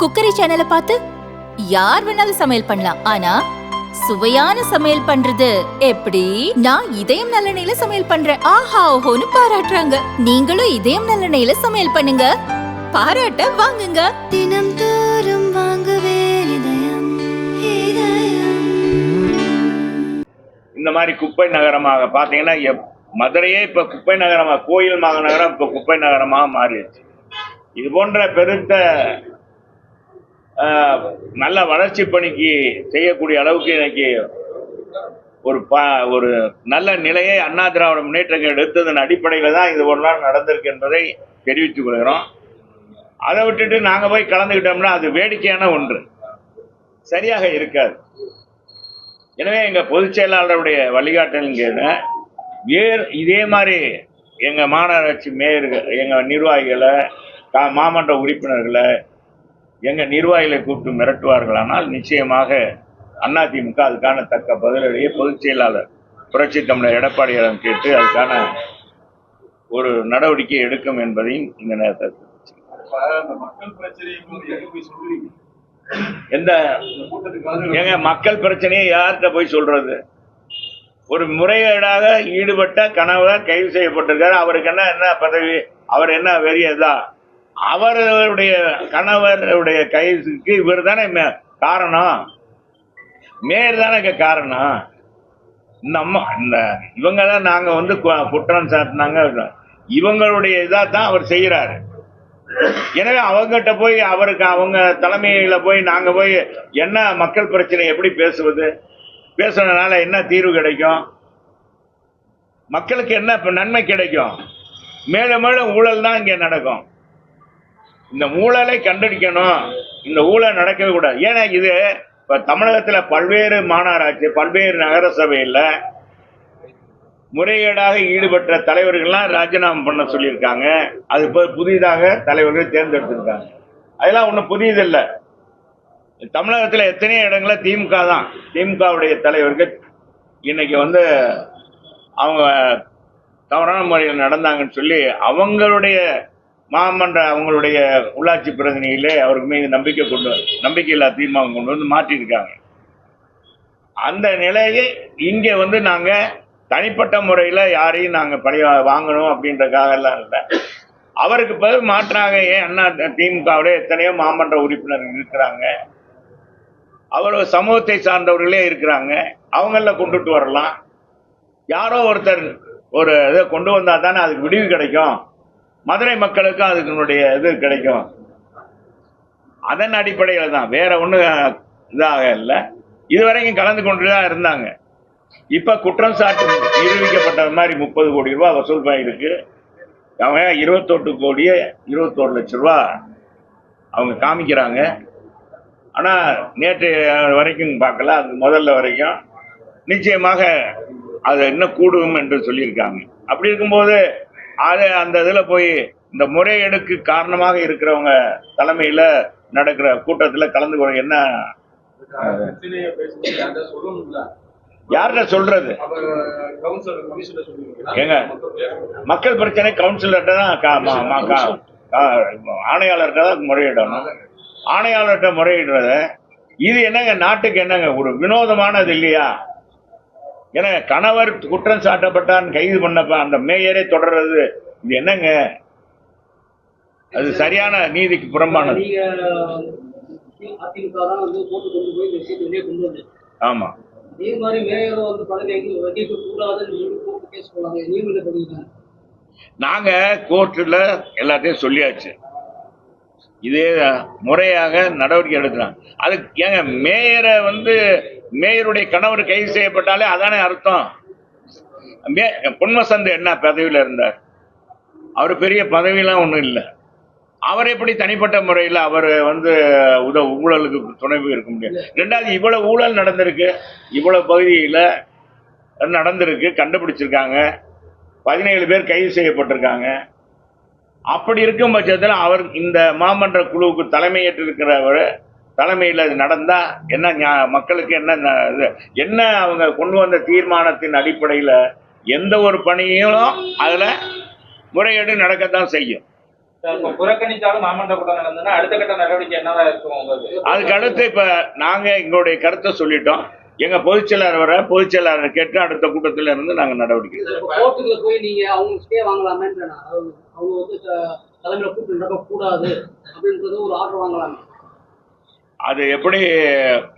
Cookery சேனலை பார்த்து யார் வேணாலும் சமையல் பண்ணலாம். ஆனா சுவையான சமையல் பண்றது எப்படி? நான் இதயம் நல்லெண்ணெயில சமையல் பண்றேன். ஆஹா ஓஹோன்னு பாராட்டுறாங்க. நீங்களும் இதயம் நல்லெண்ணெயில சமையல் பண்ணுங்க. பாராட்ட வாங்குங்க. தினம் தோறும் வாங்குவே இதயம் இதயம். இந்த மாதிரி குப்பை நகரமாக பார்த்தீங்கன்னா எப்- மதுரையே இப்போ குப்பை நகரமாக கோயில் மாநகரம் இப்போ குப்பை நகரமாக மாறிடுச்சு. இது போன்ற பெருத்த நல்ல வளர்ச்சி பணிக்கு செய்யக்கூடிய அளவுக்கு இன்னைக்கு ஒரு ப ஒரு நல்ல நிலையை அண்ணா திராவிட முன்னேற்றங்கள் எடுத்ததன் அடிப்படையில் தான் இது போலாம் நடந்திருக்கு என்பதை தெரிவித்துக் கொள்கிறோம். அதை விட்டுட்டு நாங்கள் போய் கலந்துக்கிட்டோம்னா அது வேடிக்கையான ஒன்று. சரியாக இருக்காது. எனவே எங்கள் பொதுச் செயலாளருடைய வழிகாட்டலுங்க வேறு இதே மாதிரி எங்கள் மாநகராட்சி மேயர்கள் எங்கள் நிர்வாகிகளை மாமன்ற உறுப்பினர்களை எங்க நிர்வாகிகளை கூப்பிட்டு மிரட்டுவார்களானால் நிச்சயமாக அதிமுக அதுக்கான தக்க பதிலடியை பொதுச் செயலாளர் புரட்சி தமிழர் எடப்பாடியாரிடம் கேட்டு அதுக்கான ஒரு நடவடிக்கை எடுக்கும் என்பதையும் இந்த நேரத்தில் எங்க எந்த ஏங்க மக்கள் பிரச்சனையை யார்கிட்ட போய் சொல்றது? ஒரு முறைகேடாக ஈடுபட்ட கணவர் கைது செய்யப்பட்டிருக்காரு. அவருக்கு என்ன என்ன பதவி? அவர் என்ன வெறியதா அவருடைய கணவருடைய கைதுக்கு இவர் தானே காரணம். மேயர் தானே காரணம். இந்த அம்மா இந்த இவங்க தான் நாங்கள் வந்து கு- குற்றம் சாட்டினாங்க இவங்களுடைய இதாக தான் அவர் செய்கிறாரு எனவே அவங்ககிட்ட போய் அவருக்கு அவங்க தலைமையில போய் நாங்கள் போய் என்ன மக்கள் பிரச்சனை எப்படி பேசுவது? பேசுனதுனால என்ன தீர்வு கிடைக்கும்? மக்களுக்கு என்ன நன்மை கிடைக்கும்? மேலும் மேலும் ஊழல் தான் இங்கே நடக்கும். இந்த ஊழலை கண்டடிக்கணும் இந்த ஊழல் நடக்கவே கூடாது. ஏன்னா இது இப்ப தமிழகத்துல பல்வேறு மாநகராட்சி பல்வேறு நகர சபையில் முறைகேடாக ஈடுபட்ட தலைவர்கள்லாம் ராஜினாமா பண்ண சொல்லியிருக்காங்க. அது இப்போ புதிதாக தலைவர்கள் தேர்ந்தெடுத்திருக்காங்க. அதெல்லாம் ஒன்றும் புதியதில்லை. தமிழகத்தில் எத்தனையோ இடங்கள திமுக தான். திமுகவுடைய தலைவர்கள் இன்னைக்கு வந்து அவங்க தவறான முறையில் நடந்தாங்கன்னு சொல்லி அவங்களுடைய மாமன்ற அவங்களுடைய உள்ளாட்சி பிரதிநிதிகளே அவருக்கு மீது நம்பிக்கை கொண்டு நம்பிக்கையில்லா தீர்மானம் கொண்டு வந்து மாற்றியிருக்காங்க. அந்த நிலையை இங்கே வந்து நாங்கள் தனிப்பட்ட முறையில் யாரையும் நாங்கள் பணி வாங்கணும் அப்படின்றக்காக எல்லாம் இல்லை. அவருக்கு பதில் மாற்றாக ஏன் அண்ணா திமுகவுடைய எத்தனையோ மாமன்ற உறுப்பினர்கள் இருக்கிறாங்க. அவர் சமூகத்தை சார்ந்தவர்களே இருக்கிறாங்க. அவங்கள கொண்டுட்டு வரலாம். யாரோ ஒருத்தர் ஒரு இதை கொண்டு வந்தால் தானே அதுக்கு விடிவு கிடைக்கும். மதுரை மக்களுக்கும் அதுக்குனுடைய இது கிடைக்கும். அதன் அடிப்படையில் தான். வேற ஒன்றும் இதாக இல்லை. இதுவரைக்கும் கலந்து கொண்டு தான் இருந்தாங்க. இப்ப குற்றம் சாட்டு நிரூபிக்கப்பட்டது மாதிரி முப்பது கோடி ரூபாய் வசூல் பண்ணியிருக்கு. அவங்க இருபத்தொட்டு கோடியே இருபத்தோரு லட்ச ரூபா அவங்க காமிக்கிறாங்க. ஆனா நேற்று வரைக்கும் பார்க்கல. அது முதல்ல வரைக்கும். நிச்சயமாக அது இன்னும் கூடும் என்று சொல்லியிருக்காங்க. அப்படி இருக்கும்போது அது அந்த இதுல போய் இந்த முறையீடுக்கு காரணமாக இருக்கிறவங்க தலைமையில நடக்கிற கூட்டத்துல கலந்து கொள்ள என்ன? யார்கிட்ட சொல்றது? ஏங்க மக்கள் பிரச்சனை கவுன்சிலர்கிட்ட தான் கா- கா- ஆணையாளர்கிட்ட தான் முறையிடணும். ஆணையாளர்கிட்ட முறையிடுறத இது என்னங்க நாட்டுக்கு என்னங்க ஒரு வினோதமானது இல்லையா? ஏன்னா கணவர் குற்றம் சாட்டப்பட்டான் கைது பண்ணப்ப அந்த மேயரே தொடர்றது இது என்னங்க? அது சரியான நீதிக்கு புறம்பானது. ஆமா. அதே மாதிரி மேயரும் வந்து பதவி வைக்க கூடாதுன்னு நீங்க கோர்ட்டில் எல்லாத்தையும் சொல்லியாச்சு. இதே முறையாக நடவடிக்கை எடுக்கலாம் அதுக்கு ஏங்க மேயரை வந்து மேயருடைய கணவர் கைது செய்யப்பட்டாலே அதானே அர்த்தம்? மே பொன்வசந்த் என்ன பதவியில் இருந்தார்? அவர் பெரிய பதவியெல்லாம் ஒன்றும் இல்லை. அவர் எப்படி தனிப்பட்ட முறையில் அவர் வந்து உத ஊழலுக்கு துணைவு இருக்க முடியாது ரெண்டாவது இவ்வளோ ஊழல் நடந்திருக்கு. இவ்வளோ பகுதியில் நடந்திருக்கு கண்டுபிடிச்சிருக்காங்க. பதினேழு பேர் கைது செய்யப்பட்டிருக்காங்க. அப்படி இருக்கும் பட்சத்தில் அவர் இந்த மாமன்ற குழுவுக்கு தலைமையேற்று இருக்கிறவர் தலைமையில் இது நடந்தா என்ன மக்களுக்கு என்ன இது என்ன அவங்க கொண்டு வந்த தீர்மானத்தின் அடிப்படையில் எந்த ஒரு பணியும் அதில் முறையீடு நடக்கத்தான் செய்யும். அதுக்கு அடுத்து இப்ப நாங்க எங்களுடைய கருத்தை சொல்லிட்டோம். எங்க பொதுச் செயலாளர் வர பொதுச் செயலாளர் கேட்டு அடுத்த கூட்டத்துல இருந்து நாங்க நடவடிக்கை கோர்ட்டுக்குள்ள போய் நீங்க அவங்க ஸ்டே வாங்கலாமேன்ற நான். அவங்க அவங்க வந்து த- தலைமையில கூட்டு நடக்க கூடாது அப்படின்றது ஒரு ஆர்டர் வாங்கலாம். அது எப்படி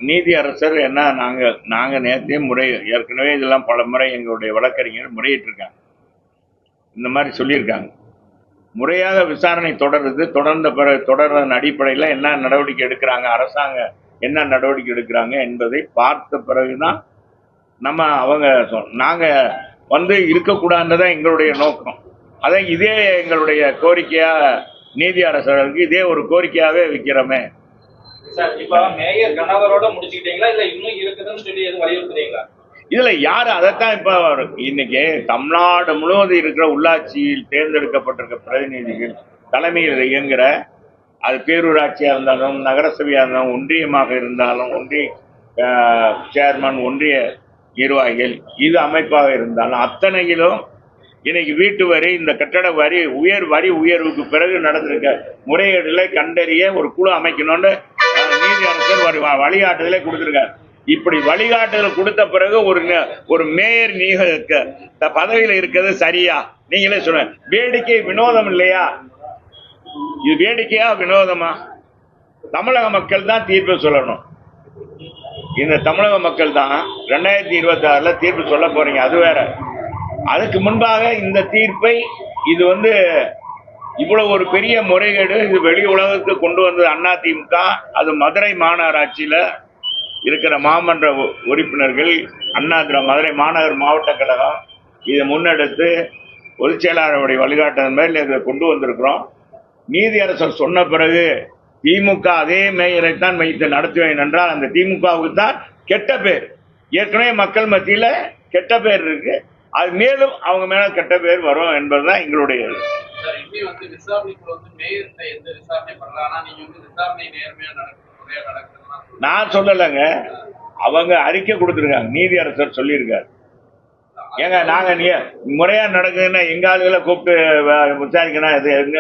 நீதி அரசர் என்ன நாங்க நாங்க நேரத்தையே முறை ஏற்கனவே இதெல்லாம் பல முறை எங்களுடைய வழக்கறிஞர் முறையிட்டு இருக்காங்க இந்த மாதிரி சொல்லியிருக்காங்க. முறையாக விசாரணை தொடருது தொடர்ந்த பிறகு தொடர்றதன் அடிப்படையில் என்ன நடவடிக்கை எடுக்கிறாங்க அரசாங்கம் என்ன நடவடிக்கை எடுக்கிறாங்க என்பதை பார்த்த பிறகுதான் நம்ம அவங்க சொ- நாங்க வந்து இருக்கக்கூடாதுன்றதான் எங்களுடைய நோக்கம். அதான் இதே எங்களுடைய கோரிக்கையா நீதி அரசர்களுக்கு இதே ஒரு கோரிக்கையாவே வைக்கிறோமே. சார் இப்ப மேயர் கணவரோட முடிச்சுக்கிட்டீங்களா? இல்ல இன்னும் இருக்குதுன்னு சொல்லி எதுவும் வலியுறுத்துறீங்களா? இதுல யாரு அதைத்தான் இப்ப இன்னைக்கு தமிழ்நாடு முழுவதும் இருக்கிற உள்ளாட்சியில் தேர்ந்தெடுக்கப்பட்டிருக்க பிரதிநிதிகள் தலைமையில் இயங்குற அது பேரூராட்சியாக இருந்தாலும் நகரசபையாக இருந்தாலும் ஒன்றியமாக இருந்தாலும் ஒன்றிய சேர்மன் ஒன்றிய நிர்வாகிகள் இது அமைப்பாக இருந்தாலும் அத்தனையிலும் இன்னைக்கு வீட்டு வரி இந்த கட்டட வரி உயர் வரி உயர்வுக்கு பிறகு நடந்திருக்க முறைகேடுகளை கண்டறிய ஒரு குழு அமைக்கணும்னு நீதி அரசர் ஒரு வழிகாட்டுதலே கொடுத்திருக்காரு. இப்படி வழிகாட்டுதல் கொடுத்த பிறகு ஒரு ஒரு மேயர் நீக பதவியில் இருக்கிறது சரியா? நீங்களே சொல்லுங்க. வேடிக்கை வினோதம் இல்லையா? இது வேடிக்கையா வினோதமா? தமிழக மக்கள் தான் தீர்ப்பு சொல்லணும். இந்த தமிழக மக்கள் தான் ரெண்டாயிரத்தி இருபத்தி ஆறுல தீர்ப்பு சொல்ல போறீங்க அது வேற. அதுக்கு முன்பாக இந்த தீர்ப்பை இது வந்து இவ்வளவு ஒரு பெரிய முறைகேடு இது வெளி உலகத்துக்கு கொண்டு வந்தது அதிமுக அது மதுரை மாநகராட்சியில இருக்கிற மாமன்ற உறுப்பினர்கள் அண்ணா மதுரை மாநகர் மாவட்ட கழகம் இதை முன்னெடுத்து பொதுச் செயலாளருடைய வழிகாட்டுதல் மாதிரி இதை கொண்டு வந்திருக்கிறோம். நீதியரசர் சொன்ன பிறகு திமுக அதே மேயரைத்தான் வைத்து நடத்துவேன் என்றால் அந்த திமுகவுக்கு தான் கெட்ட பேர். ஏற்கனவே மக்கள் மத்தியில கெட்ட பேர் இருக்கு. அது மேலும் அவங்க மேல கெட்ட பேர் வரும் என்பதுதான் எங்களுடைய நான் சொல்லலைங்க. அவங்க அறிக்கை கொடுத்துருக்காங்க. நீதி அரசர் சொல்லியிருக்காரு. ஏங்க நாங்க முறையா நடக்குதுன்னா எங்க ஆளுகளை கூப்பிட்டு விசாரிக்கணும். இது எங்க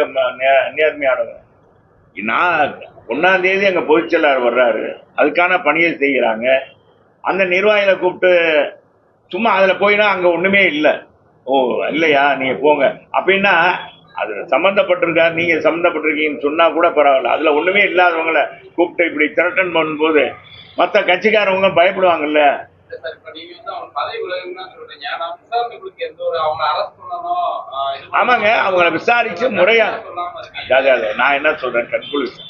நேர்மையானவங்க நான் ஒன்னாம் தேதி எங்க பொதுச் செயலாளர் வர்றாரு. அதுக்கான பணியை செய்கிறாங்க. அந்த நிர்வாகிகளை கூப்பிட்டு சும்மா அதுல போயினா அங்க ஒண்ணுமே இல்லை. ஓ இல்லையா நீங்க போங்க. அப்படின்னா அது சம்மந்தப்பட்டிருக்காரு நீங்க சம்மந்தப்பட்டிருக்கீங்கன்னு சொன்னா கூட பரவாயில்ல. அதுல ஒண்ணுமே இல்லாதவங்களை கூப்பிட்டு இப்படி திரட்டன் பண்ணும்போது மற்ற கட்சிக்காரவங்க பயப்படுவாங்கல்ல. ஆமாங்க. அவங்கள விசாரிச்சு முறையா. அதாவது அது நான் என்ன சொல்றேன்? கன்க்ளூஷன்.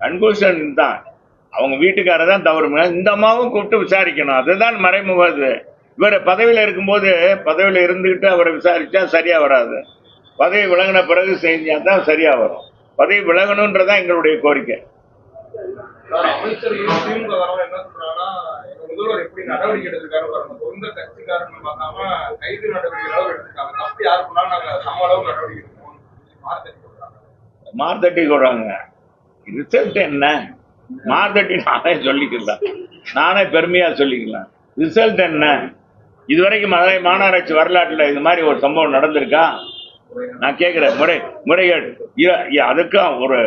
கன்க்ளூஷன் தான். அவங்க வீட்டுக்காரர் தான் தவறு. இந்த அம்மாவும் கூப்பிட்டு விசாரிக்கணும். அதுதான் மறைமுக இது. இவர் பதவியில இருக்கும்போது பதவியில இருந்துகிட்டு அவரை விசாரிச்சா சரியா வராது. பதவி விலகின பிறகு செஞ்சா தான் சரியா வரும். பதவி விலகணுன்றதான் எங்களுடைய கோரிக்கை. அமைச்சர்களும் திமுக வரவங்க என்ன சொல்றாங்கன்னா முதல்வர் எப்படி நடவடிக்கை எடுத்திருக்காரு பாருங்க. சொந்த பார்க்காம கைது நடவடிக்கை அளவு எடுத்திருக்காங்க. தப்பு பண்ணாலும் நாங்க அளவு நடவடிக்கை எடுப்போம் மார்த்தட்டி சொல்றாங்க. மார்த்தட்டி ரிசல்ட் என்ன? மார்த்தட்டி நானே சொல்லிக்கலாம் நானே பெருமையா சொல்லிக்கலாம் ரிசல்ட் என்ன? இதுவரைக்கும் மதுரை மாநகராட்சி வரலாற்றுல இது மாதிரி ஒரு சம்பவம் நடந்திருக்கா? நான் கேட்கிறேன் முறை முறைகேடு. அதுக்கும் ஒரு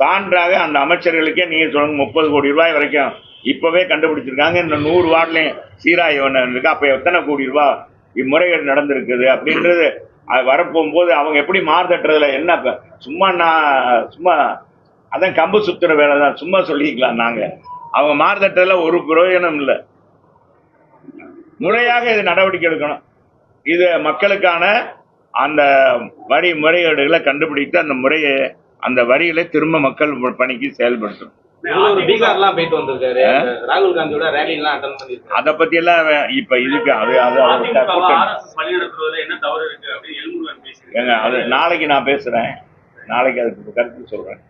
சான்றாக அந்த அமைச்சர்களுக்கே நீங்கள் சொல்லுங்க முப்பது கோடி ரூபாய் வரைக்கும் இப்போவே கண்டுபிடிச்சிருக்காங்க. இந்த நூறு வார்டுலையும் சீராய்வு இருக்கு. அப்போ எத்தனை கோடி ரூபாய் இம்முறைகேடு நடந்திருக்குது அப்படின்றது அது வரப்போகும்போது அவங்க எப்படி மாறுதட்டுறதுல என்ன இப்போ? சும்மா நான் சும்மா அதான் கம்பு சுத்துற வேலை தான். சும்மா சொல்லிக்கலாம் நாங்கள் அவங்க மாறுதட்டுறதுல ஒரு பிரயோஜனம் இல்லை. முறையாக இது நடவடிக்கை எடுக்கணும். இது மக்களுக்கான அந்த வரி முறைகேடுகளை கண்டுபிடித்து அந்த முறையை அந்த வரிகளை திரும்ப மக்கள் பணிக்கு வந்திருக்காரு. ராகுல் காந்தியோட ரேலி எல்லாம் அட்டன் பண்ணிருக்காரு அதை பத்தி எல்லாம் இப்ப இதுக்கு அது அது என்ன இருக்கு அது நாளைக்கு நான் பேசுறேன். நாளைக்கு அதுக்கு கருத்து சொல்றேன்.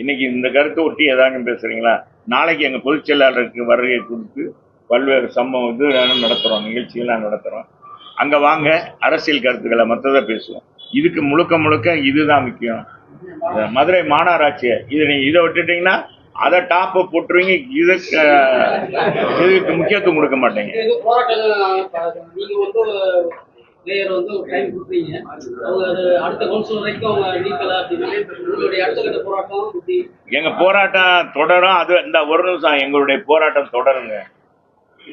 இன்னைக்கு இந்த கருத்தை ஒட்டி ஏதாவது பேசுறீங்களா? நாளைக்கு எங்க பொதுச் செயலாளருக்கு வருகை கொடுத்து பல்வேறு சம்பவம் இது நானும் நடத்துறோம் நிகழ்ச்சிகள்லாம் நடத்துறோம். அங்க வாங்க அரசியல் கருத்துக்களை மற்றதை பேசுவோம். இதுக்கு முழுக்க முழுக்க இதுதான் முக்கியம். மதுரை மாநகராட்சியை. இது நீங்க இதை விட்டுட்டீங்கன்னா அதை டாப்பை போட்டுருவீங்க. அஹ், இதுக்கு முக்கியத்துவம் கொடுக்க மாட்டீங்க. இது போராட்டங்கள் நாங்க ப- நீங்க வந்து மேயர் வந்து ஒரு டைம் கொடுக்குறீங்க அவங்க அது அடுத்த கவுன்சில் வரைக்கும் அவங்க நீக்கல அப்படின்னா. உங்களுடைய அடுத்த கட்ட போராட்டம் இப்படி எங்க போராட்டம் தொடரும். அது இந்த ஒரு நிமிஷம் எங்களுடைய போராட்டம் தொடருங்க.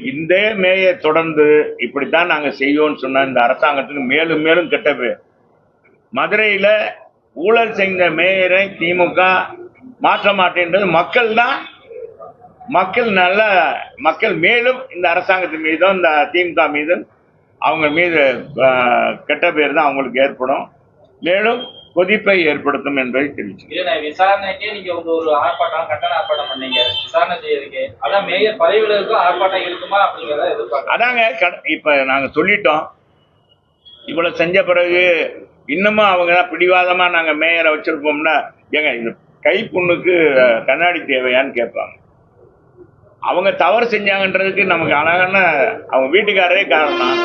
இந்த மேயை தொடர்ந்து இப்படித்தான் நாங்க செய்வோம்னு சொன்ன இந்த அரசாங்கத்துக்கு மேலும் மேலும் கெட்ட பேர் மதுரையில ஊழல் செஞ்ச மேயரை திமுக மாற்ற மாட்டேன்றது. மக்கள் தான் மக்கள் நல்ல மக்கள் மேலும் இந்த அரசாங்கத்தின் மீதும் இந்த திமுக மீதும் அவங்க மீது கெட்ட பேர் தான் அவங்களுக்கு ஏற்படும். மேலும் கொதிப்பை ஏற்படுத்தும் என்பதை தெரிவிச்சு விசாரணைக்கே நீங்க வந்து ஒரு ஆர்ப்பாட்டம் கண்டன ஆர்ப்பாட்டம் பண்ணீங்க. விசாரணை செய்யறதுக்கு. அதான் மேயர் பதவியில இருக்கும் ஆர்ப்பாட்டம் இருக்குமா அப்படிங்கிறத எதிர்பார்க்கறேன். அதாங்க இப்ப நாங்க சொல்லிட்டோம். இவ்வளவு செஞ்ச பிறகு இன்னமும் அவங்க பிடிவாதமா நாங்க மேயரை வச்சிருப்போம்னா ஏங்க இது கைப்புண்ணுக்கு அஹ், கண்ணாடி தேவையான்னு கேட்பாங்க. அவங்க தவறு செஞ்சாங்கன்றதுக்கு நமக்கு அழகான அவங்க வீட்டுக்காரரே காரணம்.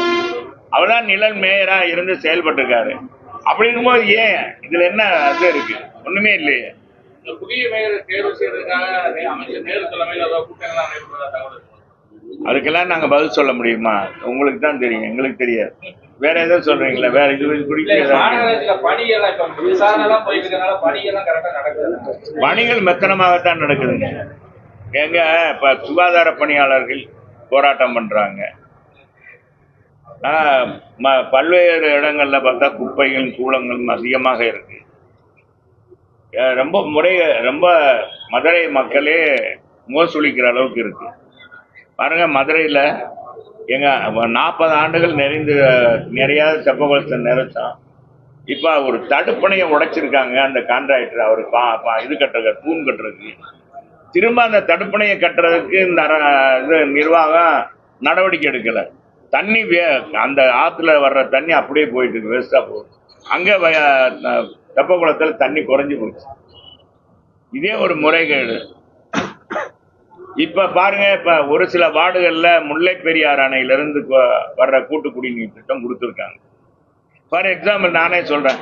அவர்தான் நிழல் மேயரா இருந்து செயல்பட்டிருக்காரு. அப்படின்னும் போது ஏன்? இதுல என்ன இது இருக்கு? ஒண்ணுமே இல்லையே. இந்த புதிய மேயரை தேர்வு செய்யறதுக்காக நே- அமைச்சர் நேரு தலைமையில் ஏதாவது கூட்டங்கள்லாம் நடைபெறதா தகவல் இருக்கு. அதுக்கெல்லாம் நாங்க பதில் சொல்ல முடியுமா? உங்களுக்கு தான் தெரியும் எங்களுக்கு தெரியாது. வேற எதுவும் சொல்றீங்களா வேற இது குறிப்பிட்ட பணிகள் மெத்தனமாகத்தான் நடக்குதுங்க. எங்க இப்ப சுகாதார பணியாளர்கள் போராட்டம் பண்றாங்க. பல்வேறு இடங்கள்ல பார்த்தா குப்பைகளும் கூலங்களும் அதிகமாக இருக்கு. ரொம்ப முறை ரொம்ப மதுரை மக்களே மோசொலிக்கிற அளவுக்கு இருக்கு. பாருங்க மதுரையில எங்க நாற்பது ஆண்டுகள் நிறைந்து நிறையாத செப்பகுளத்தை நிறைச்சோம் இப்போ ஒரு தடுப்பணையை உடைச்சிருக்காங்க அந்த கான்ட்ராக்டர் அவர் பா பா- இது கட்டுறது தூண் கட்டுறதுக்கு. திரும்ப அந்த தடுப்பணையை கட்டுறதுக்கு இந்த அர- இது நிர்வாகம் நடவடிக்கை எடுக்கல. தண்ணி வே- அந்த ஆற்றுல வர்ற தண்ணி அப்படியே போயிட்டு இருக்கு வேஸ்டா போகுது. அங்க தெப்ப குளத்தில் தண்ணி குறைஞ்சி போச்சு. இதே ஒரு முறைகேடு. இப்ப பாருங்க இப்ப ஒரு சில வார்டுகள்ல முல்லை பெரியார் அணையிலிருந்து வர்ற கூட்டு குடிநீர் திட்டம் கொடுத்துருக்காங்க. ஃபார் எக்ஸாம்பிள் நானே சொல்றேன்.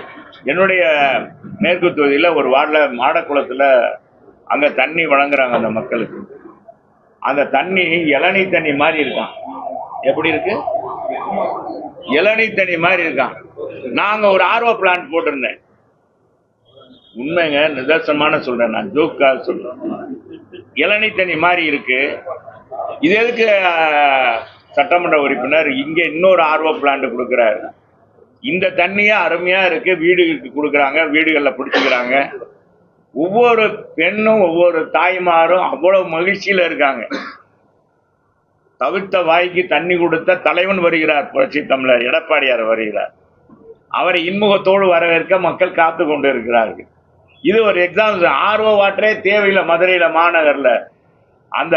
என்னுடைய மேற்கு தொகுதியில் ஒரு வார்டில் மாடக்குளத்தில் அங்கே தண்ணி வழங்குறாங்க அந்த மக்களுக்கு. அந்த தண்ணி இளநீ தண்ணி மாதிரி இருக்கான். எப்படி இருக்கு? இளநீ தண்ணி மாதிரி இருக்கான். நாங்கள் ஒரு ஆர்வ பிளான்ட் போட்டிருந்தேன். உண்மைங்க நிதர்சனமான சொல்றேன் நான் ஜோக்காக சொல்றேன். இளநீ தண்ணி மாதிரி இருக்கு. இது எதுக்கு சட்டமன்ற உறுப்பினர் இங்க இன்னொரு ஆர்வ பிளான்ட் கொடுக்குறாரு. இந்த தண்ணியே அருமையா இருக்கு வீடுகளுக்கு கொடுக்குறாங்க வீடுகளில் பிடிச்சிக்கிறாங்க. ஒவ்வொரு பெண்ணும் ஒவ்வொரு தாய்மாரும் அவ்வளவு மகிழ்ச்சியில இருக்காங்க. தவிர்த்த வாய்க்கு தண்ணி கொடுத்த தலைவன் வருகிறார் புரட்சி தமிழர் எடப்பாடியார் வருகிறார். அவரை இன்முகத்தோடு வரவேற்க மக்கள் காத்து கொண்டு இருக்கிறார்கள் இது ஒரு எக்ஸாம்பிள் ஆர்வ வாட்டரே தேவையில்லை மதுரையில் மாநகரில். அந்த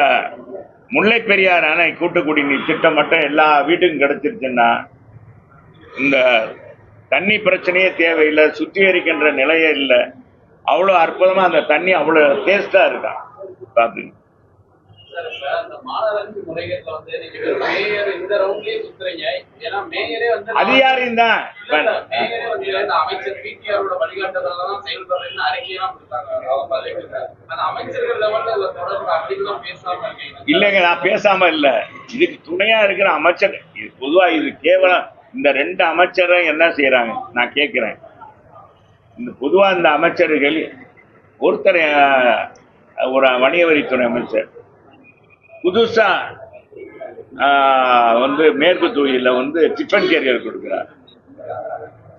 முல்லை பெரியார் அணை கூட்டுக்குடிநீர் திட்டம் மட்டும் எல்லா வீட்டுக்கும் கிடைச்சிருச்சுன்னா இந்த தண்ணி பிரச்சனையே தேவையில்லை சுத்திகரிக்கின்ற நிலையே இல்லை. அவ்வளோ அற்புதமாக அந்த தண்ணி அவ்வளோ டேஸ்ட்டாக இருக்கான் பார்த்துங்க அதிகாரியும் தான். இல்லைங்க நான் பேசாம இல்ல. இதுக்கு துணையா இருக்கிற அமைச்சர் இது பொதுவா இது கேவலம். இந்த ரெண்டு அமைச்சரும் என்ன செய்யறாங்க நான் கேட்கிறேன் இந்த பொதுவா இந்த அமைச்சர்கள் ஒருத்தர் ஒரு வணிக வரித்துறை அமைச்சர் புதுசா வந்து மேற்கு தொகுதியில் வந்து டிஃபன் கேரியர் கொடுக்குறார்.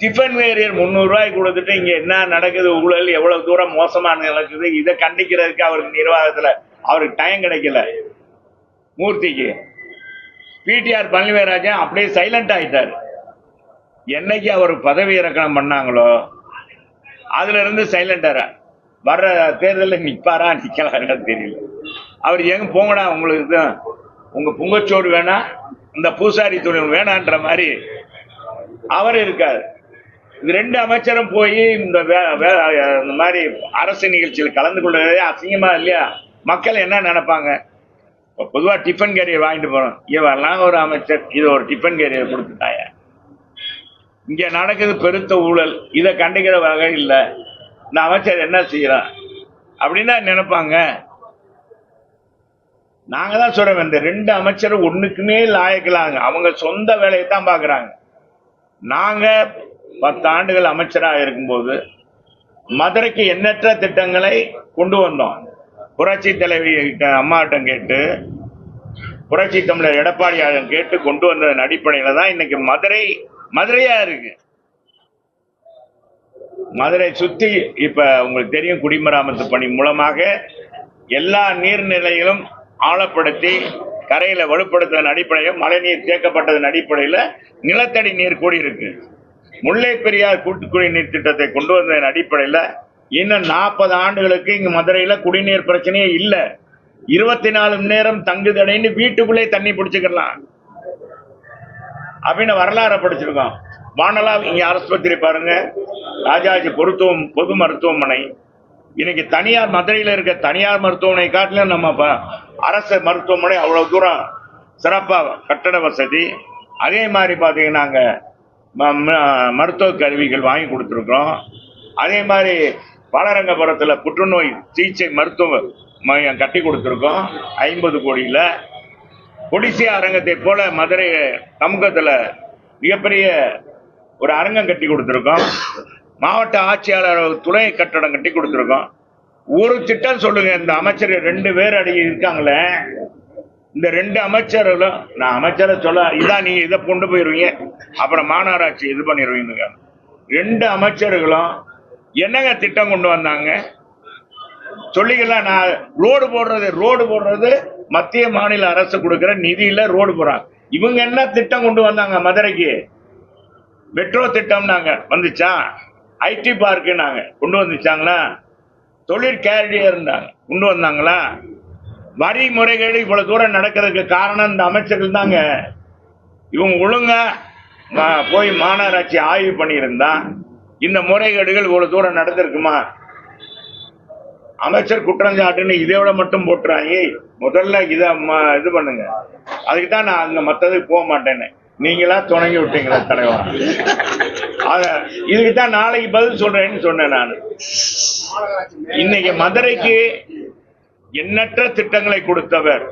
டிஃபன் கேரியர் முந்நூறு கொடுத்துட்டு இங்கே என்ன நடக்குது ஊழல் எவ்வளவு தூரம் மோசமான நடக்குது இதை கண்டிக்கிறதுக்கு அவருக்கு நிர்வாகத்தில் அவருக்கு டைம் கிடைக்கல. மூர்த்திக்கு. பிடிஆர் பழனிவேராஜன் அப்படியே சைலண்ட் ஆகிட்டார் என்னைக்கு அவர் பதவி இறக்கணம் பண்ணாங்களோ அதுல இருந்து சைலண்டாரா வர்ற தேர்தலில் நிற்பாரா நிற்கலாரா தெரியல. அவர் எங்க போங்கடா உங்களுக்கு தான். உங்க புங்கச்சோறு வேணா இந்த பூசாரி தொழில் வேணான்ற மாதிரி அவர் இருக்கார். இது ரெண்டு அமைச்சரும் போய் இந்த வே- இந்த மாதிரி அரசு நிகழ்ச்சியில் கலந்து கொள்றதே அசிங்கமா இல்லையா? மக்கள் என்ன நினைப்பாங்க? இப்போ பொதுவாக டிஃபன் கேரியர் வாங்கிட்டு போகிறோம் இவரெல்லாம் ஒரு அமைச்சர். இது ஒரு டிஃபன் கேரியர் கொடுத்துட்டாங்க. இங்கே நடக்குது பெருத்த ஊழல். இதை கண்டிக்கிற வகை இல்லை. இந்த அமைச்சர் என்ன செய்கிறான் அப்படின்னா நினைப்பாங்க. நாங்க தான் சொல்றோம் இந்த ரெண்டு அமைச்சரும் ஒண்ணுக்குமே லாயக்கலாங்க அவங்க சொந்த வேலையை தான் பாக்குறாங்க நாங்க பத்து ஆண்டுகள் அமைச்சராக இருக்கும்போது மதுரைக்கு எண்ணற்ற திட்டங்களை கொண்டு வந்தோம். புரட்சி தலைவி அம்மாவிட்டம் கேட்டு புரட்சி தமிழர் எடப்பாடியாரிடம் கேட்டு கொண்டு வந்ததன் அடிப்படையில தான் இன்னைக்கு மதுரை மதுரையா இருக்கு. மதுரை சுத்தி இப்ப உங்களுக்கு தெரியும் குடிமராமத்து பணி மூலமாக எல்லா நீர்நிலைகளும் ஆழப்படுத்தி கரையில வலுப்படுத்ததன் அடிப்படையில் மழைநீர் தேக்கப்பட்டதன் அடிப்படையில் நிலத்தடி நீர் கூடியிருக்கு. முல்லை பெரியார் கூட்டு குடிநீர் திட்டத்தை கொண்டு வந்ததன் அடிப்படையில் இன்னும் நாற்பது ஆண்டுகளுக்கு இங்க மதுரையில குடிநீர் பிரச்சனையே இல்லை. இருபத்தி நாலு மணி நேரம் தங்குதடைன்னு வீட்டுக்குள்ளே தண்ணி பிடிச்சிக்கலாம் அப்படின்னு வரலாறை படிச்சிருக்கோம். வானலா இங்க ஆஸ்பத்திரி பாருங்க. ராஜாஜி பொருத்துவம் பொது மருத்துவமனை. இன்னைக்கு தனியார் மதுரையில் இருக்க தனியார் மருத்துவமனை காட்டிலும் நம்ம அரசு மருத்துவமனை அவ்வளவு தூரம் சிறப்பா கட்டட வசதி. அதே மாதிரி பாத்தீங்கன்னாங்க ம- ம- மருத்துவ கருவிகள் வாங்கி கொடுத்துருக்கோம் அதே மாதிரி பாலரங்கபுரத்தில் புற்றுநோய் சிகிச்சை மருத்துவ மையம் கட்டி கொடுத்துருக்கோம். ஐம்பது கோடியில். கொடிசியா அரங்கத்தை போல மதுரை சமூகத்தில் மிகப்பெரிய ஒரு அரங்கம் கட்டி கொடுத்துருக்கோம். மாவட்ட ஆட்சியாளர் துணை கட்டடம் கட்டி கொடுத்துருக்கோம். ஒரு திட்டம் சொல்லுங்க. இந்த அமைச்சர் ரெண்டு பேர் அடி இருக்காங்களே. இந்த ரெண்டு அமைச்சர்களும் நான் அமைச்சரை சொல்ல இதான் நீங்க இதை கொண்டு போயிருவீங்க. அப்புறம் மாநகராட்சி இது பண்ணிடுவீங்க ரெண்டு அமைச்சர்களும் என்னங்க திட்டம் கொண்டு வந்தாங்க? சொல்லிக்கலாம் நான் ரோடு போடுறது ரோடு போடுறது மத்திய மாநில அரசு கொடுக்குற நிதியில ரோடு போறாங்க இவங்க என்ன திட்டம் கொண்டு வந்தாங்க மதுரைக்கு? மெட்ரோ திட்டம் நாங்க வந்துச்சா? ஐடி பார்க்கு நாங்க கொண்டு வந்துச்சாங்களா? தொழில் இருந்தாங்க. கொண்டு வந்தாங்களா? வரி முறைகேடு இவ்வளவு தூரம் நடக்கிறதுக்கு காரணம் இந்த அமைச்சர்கள் தாங்க. இவங்க ஒழுங்கா போய் மாநகராட்சி ஆய்வு பண்ணியிருந்தா இந்த முறைகேடுகள் இவ்வளவு தூரம் நடந்திருக்குமா? அமைச்சர் குற்றஞ்சாட்டுன்னு இதோட மட்டும் போட்டுறாங்க. முதல்ல இதை இது பண்ணுங்க. அதுக்கு தான் நான் அங்க மத்ததுக்கு போக மாட்டேன்னு. நீங்களா துணங்கி விட்டீங்களா தலைவா இதுக்கு தான் நாளைக்கு பதில் சொல்றேன்னு சொன்னேன் நான். இன்னைக்கு மதுரைக்கு எண்ணற்ற திட்டங்களை கொடுத்தவர்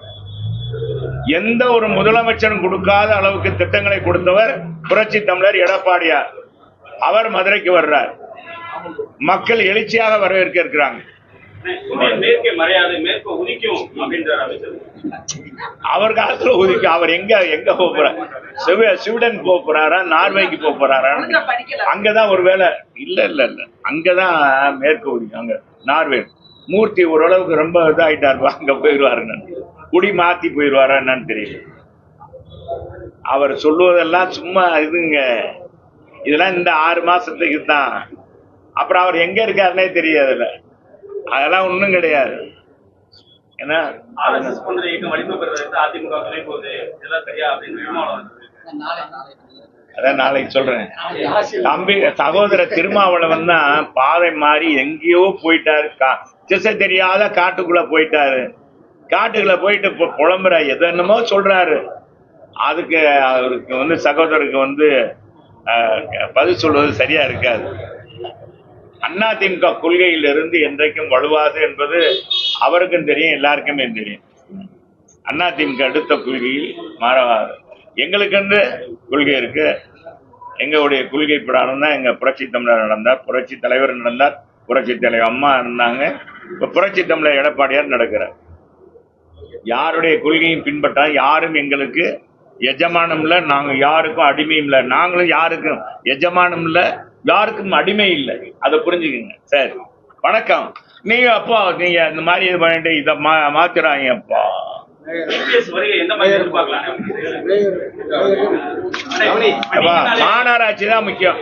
எந்த ஒரு முதலமைச்சரும் கொடுக்காத அளவுக்கு திட்டங்களை கொடுத்தவர் புரட்சி தமிழர் எடப்பாடியார். அவர் மதுரைக்கு வர்றார். மக்கள் எழுச்சியாக வரவேற்க இருக்கிறாங்க. அவர் காலத்துல ஒதுக்கி அவர் எங்க எங்க போறார்? சிவ- ஸ்வீடன் போறாரா? நார்வேக்கு போக போறாரா? அங்கதான் ஒருவேளை இல்ல இல்ல இல்ல. அங்கதான் மேற்கு ஒதுக்கி அங்க நார்வே. மூர்த்தி ஓரளவுக்கு ரொம்ப இதாயிட்டாரு. அங்க போயிடுவாருன்னு குடி மாத்தி போயிடுவாரா என்னன்னு தெரியல. அவர் சொல்லுவதெல்லாம் சும்மா இதுங்க. இதெல்லாம் இந்த ஆறு மாசத்துக்கு தான் அப்புறம் அவர் எங்க இருக்காருன்னே தெரியாதுல்ல. அதெல்லாம் ஒண்ணும் கிடையாது. ஏன்னா அதான் நாளைக்கு சொல்றேன். தம்பி சகோதர திருமாவளவன் தான் பாதை மாறி எங்கேயோ போயிட்டாரு. திசை தெரியாத காட்டுக்குள்ள போயிட்டாரு. காட்டுக்குள்ள போயிட்டு இப்போ புலம்புற எது என்னமோ சொல்றாரு. அதுக்கு அவருக்கு வந்து சகோதரருக்கு வந்து பதில் சொல்வது சரியா இருக்காது. அதிமுக கொள்கையிலிருந்து என்றைக்கும் வலுவாது என்பது அவருக்கும் தெரியும் எல்லாருக்குமே தெரியும். அதிமுக அடுத்த கொள்கையில் மாறவாது எங்களுக்கென்று கொள்கை இருக்கு. எங்களுடைய கொள்கை பிரகாரம் தான் எங்க புரட்சி தமிழர் நடந்தார் புரட்சி தலைவர் நடந்தார் புரட்சி தலைவர் அம்மா இருந்தாங்க. இப்ப புரட்சி தமிழர் எடப்பாடியார் நடக்கிறார். யாருடைய கொள்கையும் பின்பற்றா யாரும் எங்களுக்கு எஜமானம் இல்லை நாங்கள் யாருக்கும் அடிமையும் இல்லை. நாங்களும் யாருக்கும் எஜமானம் இல்லை யாருக்கும் அடிமை இல்லை. அதை புரிஞ்சுக்குங்க. சரி. வணக்கம். நீங்க அப்பா நீங்க இந்த மாதிரி இது பண்ணிட்டு இதை மா மாத்துறாங்க அப்பா. மாநகராட்சி தான் முக்கியம்.